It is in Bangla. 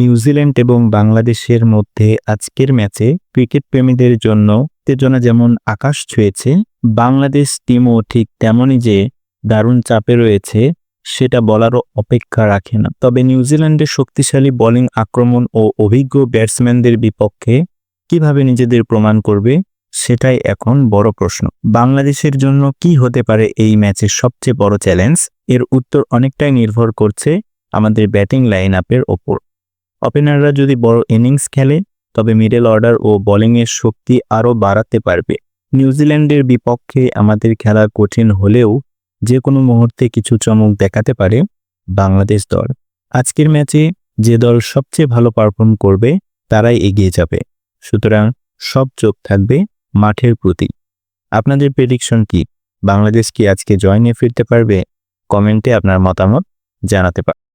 নিউজিল্যান্ড এবং বাংলাদেশের মধ্যে আজকের ম্যাচে ক্রিকেট প্রেমীদের জন্য উত্তেজনা যেমন আকাশ ছুঁয়েছে, বাংলাদেশ টিমও ঠিক তেমনই যে দারুণ চাপে রয়েছে, সেটা বলারও অপেক্ষা রাখে না। তবে নিউজিল্যান্ডের শক্তিশালী বোলিং আক্রমণ ও অভিজ্ঞ ব্যাটসম্যানদের বিপক্ষে কীভাবে নিজেদের প্রমাণ করবে, সেটাই এখন বড় প্রশ্ন। বাংলাদেশের জন্য কি হতে পারে এই ম্যাচের সবচেয়ে বড় চ্যালেঞ্জ? এর উত্তর অনেকটাই নির্ভর করছে আমাদের ব্যাটিং লাইন আপের ওপর। ওপেনাররা যদি বড় ইনিংস খেলে, তবে মিডল অর্ডার ও বোলিংয়ের শক্তি আরও বাড়াতে পারবে। নিউজিল্যান্ডের বিপক্ষে আমাদের খেলা কঠিন হলেও যে কোনো মুহূর্তে কিছু চমক দেখাতে পারে বাংলাদেশ দল। আজকের ম্যাচে যে দল সবচেয়ে ভালো পারফর্ম করবে, তারাই এগিয়ে যাবে। সুতরাং সব চোখ থাকবে মাঠের প্রতি। আপনাদের প্রেডিকশন কি? বাংলাদেশ কি আজকে জয় নিয়ে ফিরতে পারবে? কমেন্টে আপনার মতামত জানাতে পারেন